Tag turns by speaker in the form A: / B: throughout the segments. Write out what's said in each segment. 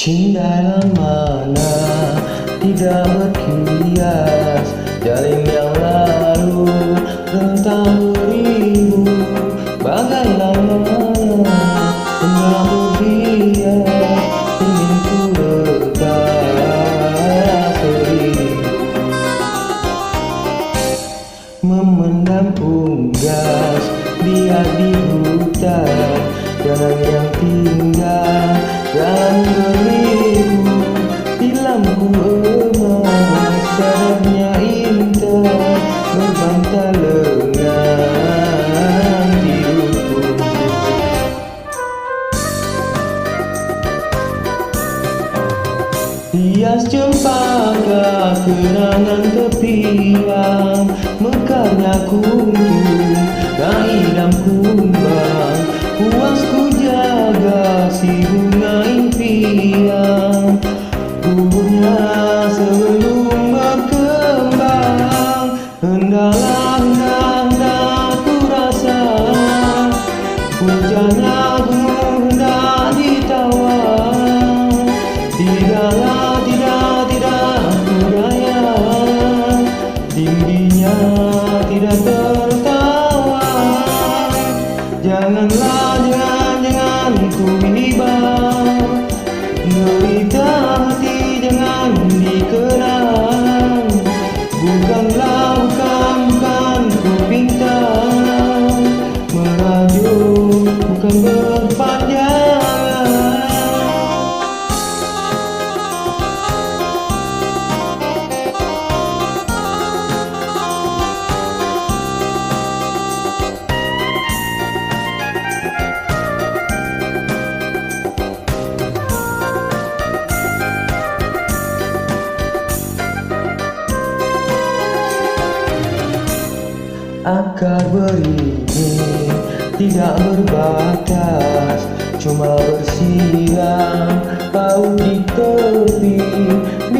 A: Cinta yang mana tidak berkias Jalin yang lalu rentang beribu Bagai lamanya tengah berbias Ingin ku letak seribu Memendam unggas di hutan Jalan yang tinggal dan kenangan tepian Mekarnya kunjung dan idam kumbang. Puas ku jaga si bunga impian. Guburnya sebelum berkembang. Hendaklah, hendak ku rasa Puncaknya gunung hendak ditawar Tidaklah, tidak tertawa. Janganlah, jangan, jangan ku iba Derita hati jangan dikenang Akar beringin tidak berbatas? Cuma bersilang paut di tepi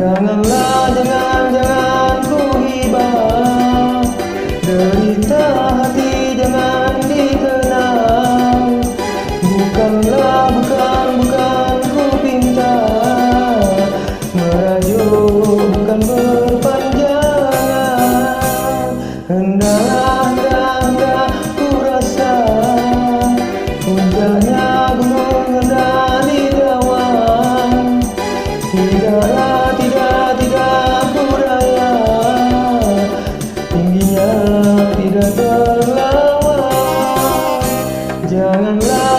A: Janganlah, la la